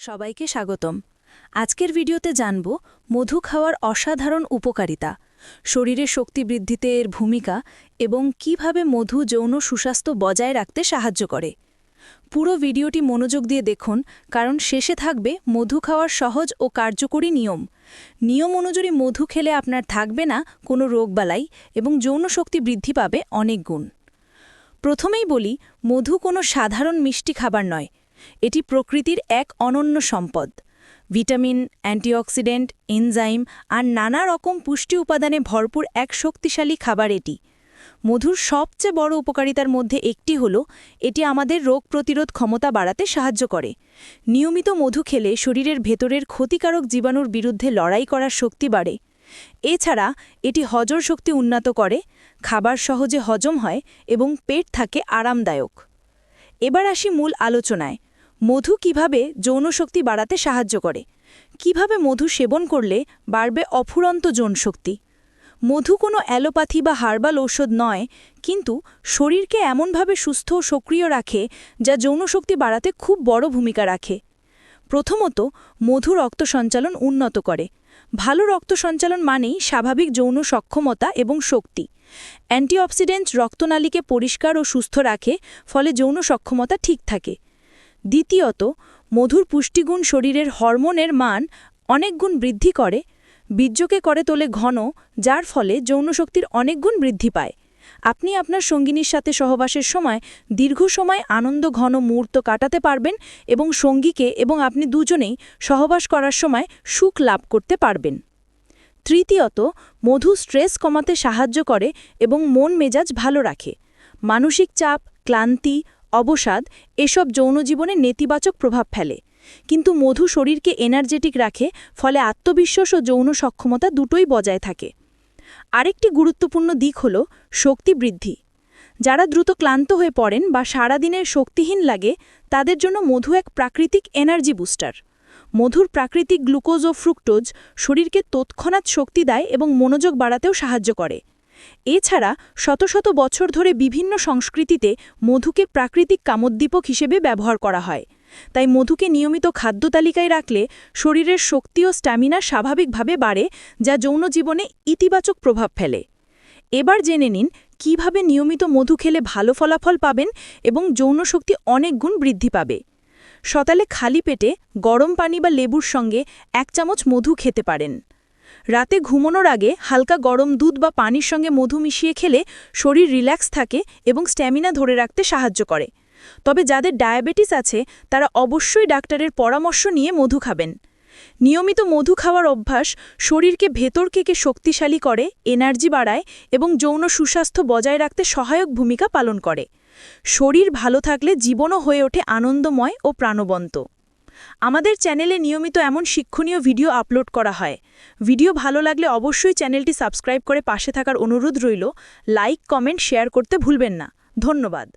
সবাইকে স্বাগতম। আজকের ভিডিওতে জানব মধু খাওয়ার অসাধারণ উপকারিতা শরীরে শক্তি বৃদ্ধিতে এর ভূমিকা এবং কীভাবে মধু যৌন সুস্বাস্থ্য বজায় রাখতে সাহায্য করে। পুরো ভিডিওটি মনোযোগ দিয়ে দেখুন, কারণ শেষে থাকবে মধু খাওয়ার সহজ ও কার্যকরী নিয়ম। নিয়ম অনুযায়ী মধু খেলে আপনার থাকবে না কোনো রোগবালাই এবং যৌন শক্তি বৃদ্ধি পাবে অনেক গুণ। প্রথমেই বলি, মধু কোনো সাধারণ মিষ্টি খাবার নয় এটি প্রকৃতির এক অনন্য সম্পদ। ভিটামিন, অ্যান্টিঅক্সিডেন্ট, এনজাইম আর নানা রকম পুষ্টি উপাদানে ভরপুর এক শক্তিশালী খাবার এটি। মধুর সবচেয়ে বড় উপকারিতার মধ্যে একটি হল, এটি আমাদের রোগ প্রতিরোধ ক্ষমতা বাড়াতে সাহায্য করে। নিয়মিত মধু খেলে শরীরের ভেতরের ক্ষতিকারক জীবাণুর বিরুদ্ধে লড়াই করার শক্তি বাড়ে। এছাড়া, এটি হজর শক্তি উন্নত করে, খাবার সহজে হজম হয় এবং পেট থাকে আরামদায়ক। এবার আসি মূল আলোচনায়। মধু কীভাবে যৌনশক্তি বাড়াতে সাহায্য করে? কীভাবে মধু সেবন করলে বাড়বে অফুরন্ত যৌনশক্তি? মধু কোনো অ্যালোপ্যাথি বা হার্বাল ঔষধ নয়, কিন্তু শরীরকে এমনভাবে সুস্থ ও সক্রিয় রাখে যা যৌনশক্তি বাড়াতে খুব বড় ভূমিকা রাখে। প্রথমত, মধু রক্ত সঞ্চালন উন্নত করে। ভালো রক্ত সঞ্চালন মানেই স্বাভাবিক যৌন সক্ষমতা এবং শক্তি। অ্যান্টিঅক্সিডেন্ট রক্তনালীকে পরিষ্কার ও সুস্থ রাখে, ফলে যৌন সক্ষমতা ঠিক থাকে। দ্বিতীয়ত, মধুর পুষ্টিগুণ শরীরের হরমোনের মান অনেক গুণ বৃদ্ধি করে, বীর্যকে করে তোলে ঘন, যার ফলে যৌনশক্তির অনেক গুণ বৃদ্ধি পায়। আপনি আপনার সঙ্গিনীর সাথে সহবাসের সময় দীর্ঘ সময় আনন্দ ঘন মুহূর্ত কাটাতে পারবেন এবং সঙ্গীকে এবং আপনি দুজনেই সহবাস করার সময় সুখ লাভ করতে পারবেন। তৃতীয়ত, মধু স্ট্রেস কমাতে সাহায্য করে এবং মন মেজাজ ভালো রাখে। মানসিক চাপ, ক্লান্তি অবসাদ এসব যৌনজীবনে নেতিবাচক প্রভাব ফেলে। কিন্তু মধু শরীরকে এনার্জেটিক রাখে, ফলে আত্মবিশ্বাস ও যৌন সক্ষমতা দুটোই বজায় থাকে। আরেকটি গুরুত্বপূর্ণ দিক হল শক্তি বৃদ্ধি। যারা দ্রুত ক্লান্ত হয়ে পড়েন বা সারাদিনের শক্তিহীন লাগে, তাদের জন্য মধু এক প্রাকৃতিক এনার্জি বুস্টার মধুর প্রাকৃতিক গ্লুকোজ ও ফ্রুক্টোজ শরীরকে তৎক্ষণাৎ শক্তি দেয় এবং মনোযোগ বাড়াতেও সাহায্য করে। এছাড়া শত শত বছর ধরে বিভিন্ন সংস্কৃতিতে মধুকে প্রাকৃতিক কামোদ্দীপক হিসেবে ব্যবহার করা হয়। তাই মধুকে নিয়মিত খাদ্য তালিকায় রাখলে শরীরের শক্তি ও স্ট্যামিনা স্বাভাবিকভাবে বাড়ে, যা যৌন জীবনে ইতিবাচক প্রভাব ফেলে। এবার জেনে নিন, কীভাবে নিয়মিত মধু খেলে ভালো ফলাফল পাবেন এবং যৌন শক্তি অনেক গুণ বৃদ্ধি পাবে। সকালে খালি পেটে গরম পানি বা লেবুর সঙ্গে এক চামচ মধু খেতে পারেন। রাতে ঘুমানোর আগে হালকা গরম দুধ বা পানির সঙ্গে মধু মিশিয়ে খেলে শরীর রিল্যাক্স থাকে এবং স্ট্যামিনা ধরে রাখতে সাহায্য করে। তবে যাদের ডায়াবেটিস আছে, তারা অবশ্যই ডাক্তারের পরামর্শ নিয়ে মধু খাবেন। নিয়মিত মধু খাওয়ার অভ্যাস শরীরকে ভেতর থেকে শক্তিশালী করে, এনার্জি বাড়ায় এবং যৌন সুস্বাস্থ্য বজায় রাখতে সহায়ক ভূমিকা পালন করে। শরীর ভালো থাকলে জীবনও হয়ে ওঠে আনন্দময় ও প্রাণবন্ত। আমাদের চ্যানেলে নিয়মিত এমন শিক্ষণীয় ভিডিও আপলোড করা হয়। ভিডিও ভালো লাগলে অবশ্যই চ্যানেলটি সাবস্ক্রাইব করে পাশে থাকার অনুরোধ রইল। লাইক, কমেন্ট, শেয়ার করতে ভুলবেন না। ধন্যবাদ।